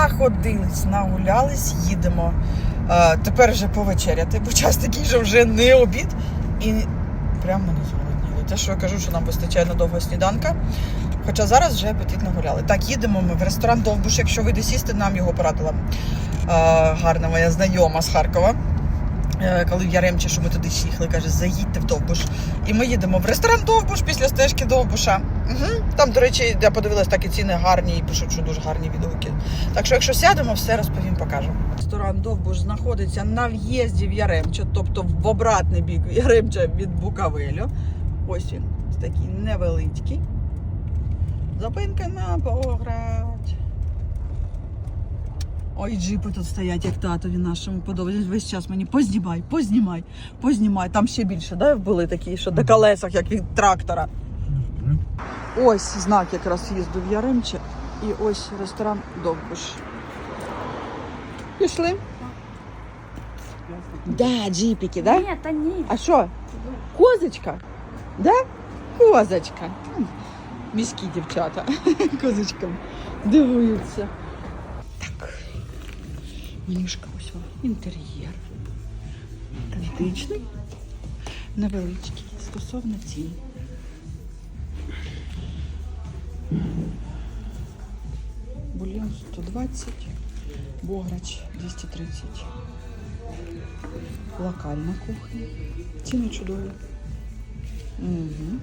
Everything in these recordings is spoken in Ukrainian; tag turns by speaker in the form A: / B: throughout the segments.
A: находились, нагулялись, їдемо. Е, тепер вже повечеряти, бо час такий, що вже не обід. І прямо не зголодніли. Те, що я кажу, що нам вистачає надовго сніданка. Хоча зараз вже апетит нагуляли. Так, їдемо ми в ресторан Довбуш. Якщо вийде сісти, нам його порадила е, гарна моя знайома з Харкова. Е, Коли в Яремче, що ми туди їхали, каже, заїдьте в Довбуш. І ми їдемо в ресторан Довбуш після стежки Довбуша. Угу. Там, до речі, я подивилась, так і ціни гарні, і пишуть, що дуже гарні відгуки. Так що, якщо сядемо, все розповім, покажу. Ресторан Довбуш знаходиться на в'їзді в Яремче, тобто в обратний бік Яремча від Букавелю. Ось він, такий невеличкий. Зупинка на пограть. Ой, джипи тут стоять, як татові нашому подобається. Весь час мені познімай, познімай, познімай. Там ще більше, да, були такі, що до колесах, як від трактора. Ось знак якраз їзду в Яремче. І ось ресторан Довбуш. Пішли? Да, джипіки, да?
B: Ні, та ні.
A: А що? Козочка? Да? Козочка. Міські дівчата. Козочкам дивуються. Так. Ось вам. Інтер'єр. Античний. Невеличкий. Стосовно цін. Бульйон 120, бограч 230. Локальна кухня. Ціни чудові. Угу.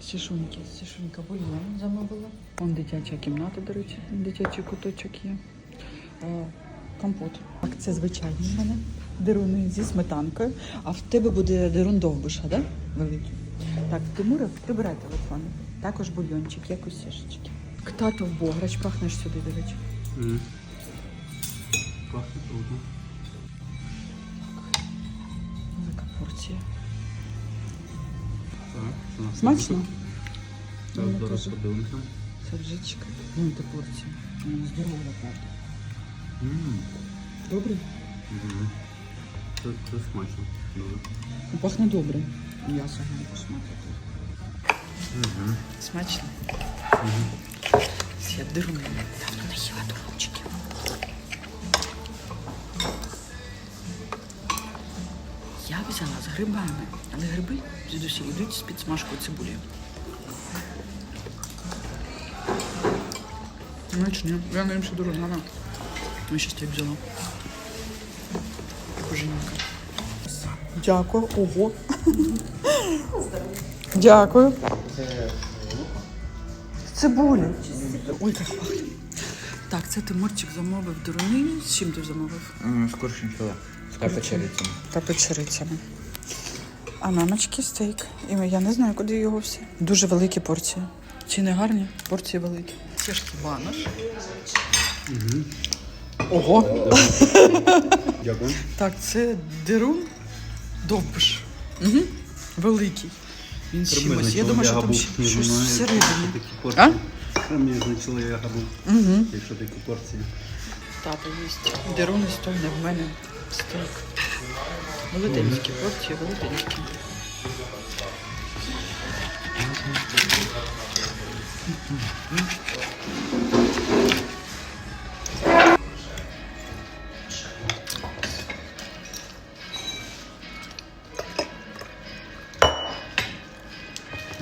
A: Сішуньки, сішунька бульйон замовила. Вон дитяча кімната, до речі, дитячий куточок є. Е, Компот. Так, це звичайні в мене. Деруни зі сметанкою. А в тебе буде дерун довбуша, да? Великий. Так, Тимура, прибирай телефон. Також бульйончик, як у сішечки. Ктато в бограч, пахнеш сюди, до речі.
C: Мгм. Пахне трудно.
A: Велика порція.
C: Так, що у нас
A: Смачно?
C: тут? Так,
A: Мені
C: зараз
A: теж.
C: подивимося.
A: Саджичка. Ну, це порція. Вона здорова, правда. Добре?
C: Це, це смачно.
A: Ну, Пахне добре. М'ясо не посмакати.
C: Мгм.
A: Смачно. Я диру. Давно не їла дурунчиків. Я взяла з грибами, але гриби звідусі йдуть з підсмажкою цибулі. Смачно. Я на ще дуже рано. Ми ще стільки взяла. Боженька. Дякую. Ого. Дякую. Цибуля. Ой, як пахне. Так, це Тимурчик замовив дуруни. З чим ти замовив?
D: З куршем філе. Та печерицями.
A: Та печерицями. А мамочки стейк. І я не знаю, куди його всі. Дуже великі порції. Ціни гарні, порції великі. Це ж банош. Ого.
C: Дякую.
A: Так, це дерун довбиш. Угу. Великий. Він з чимось. Я думаю, що там ще щось всередині. А?
C: Мені значили ягоду,
A: Угу.
C: якщо такі порції.
A: Тато їсть. Деруни стойне в мене стейк. Велетенські порції, велетенські.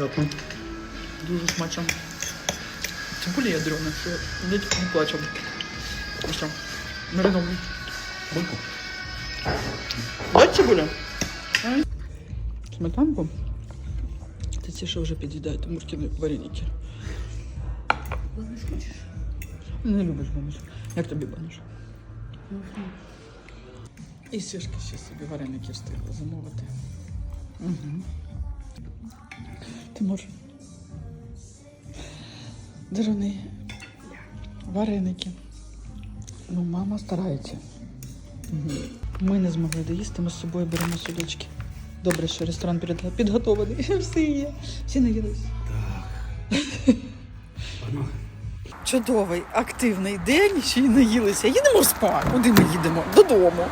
C: Дякую.
A: Дуже смачно. Цибуля ядрена, що ледь не плачем. Ось там. Мариновий.
C: Бульку.
A: Дай цибуля? Сметанку. Це ті, що вже під'їдають муркіни вареники. Не любиш баниш. Як тобі баниш? І сішки ще собі вареники встигли замовити. Угу. Ти можеш. Дирони. Вареники. Ну, мама старається. Угу. Ми не змогли доїсти, ми з собою беремо судочки. Добре, що ресторан підго- підготовлений. Всі є. Всі наїлись. Чудовий, активний день, ще й наїлися. Їдемо в спа. Куди ми їдемо? Додому.